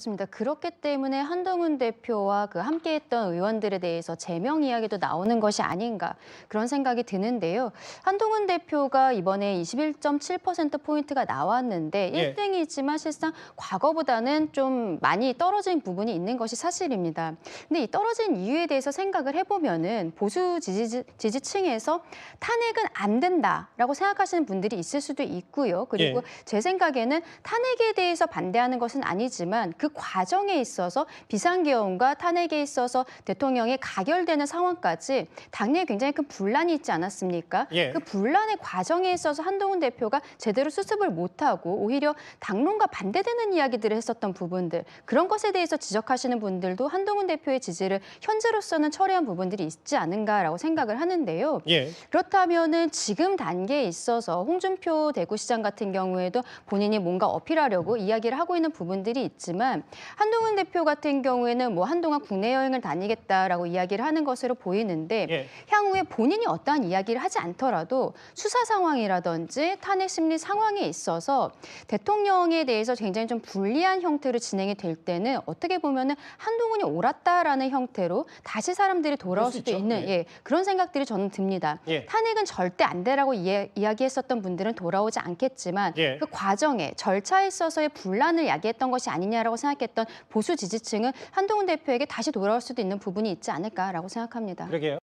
맞습니다. 그렇기 때문에 한동훈 대표와 그 함께했던 의원들에 대해서 제명 이야기도 나오는 것이 아닌가 그런 생각이 드는데요. 한동훈 대표가 이번에 21.7% 포인트가 나왔는데 예. 1등이지만 실상 과거보다는 좀 많이 떨어진 부분이 있는 것이 사실입니다. 근데 이 떨어진 이유에 대해서 생각을 해보면은 보수 지지, 지지층에서 탄핵은 안 된다라고 생각하시는 분들이 있을 수도 있고요. 그리고 예. 제 생각에는 탄핵에 대해서 반대하는 것은 아니지만 그 과정에 있어서 비상계엄과 탄핵에 있어서 대통령이 가결되는 상황까지 당내에 굉장히 큰 분란이 있지 않았습니까? 예. 그 분란의 과정에 있어서 한동훈 대표가 제대로 수습을 못하고 오히려 당론과 반대되는 이야기들을 했었던 부분들 그런 것에 대해서 지적하시는 분들도 한동훈 대표의 지지를 현재로서는 철회한 부분들이 있지 않은가라고 생각을 하는데요. 예. 그렇다면은 지금 단계에 있어서 홍준표 대구시장 같은 경우에도 본인이 뭔가 어필하려고 이야기를 하고 있는 부분들이 있지만 한동훈 대표 같은 경우에는 뭐 한동안 국내 여행을 다니겠다라고 이야기를 하는 것으로 보이는데 예. 향후에 본인이 어떠한 이야기를 하지 않더라도 수사 상황이라든지 탄핵 심리 상황에 있어서 대통령에 대해서 굉장히 좀 불리한 형태로 진행이 될 때는 어떻게 보면은 한동훈이 옳았다라는 형태로 다시 사람들이 돌아올 수 수도 있죠. 있는 예. 예, 그런 생각들이 저는 듭니다. 예. 탄핵은 절대 안 되라고 이해, 이야기했었던 분들은 돌아오지 않겠지만 예. 그 과정에 절차에 있어서의 분란을 야기했던 것이 아니냐라고 생각했던 보수 지지층은 한동훈 대표에게 다시 돌아올 수도 있는 부분이 있지 않을까라고 생각합니다. 그러게요.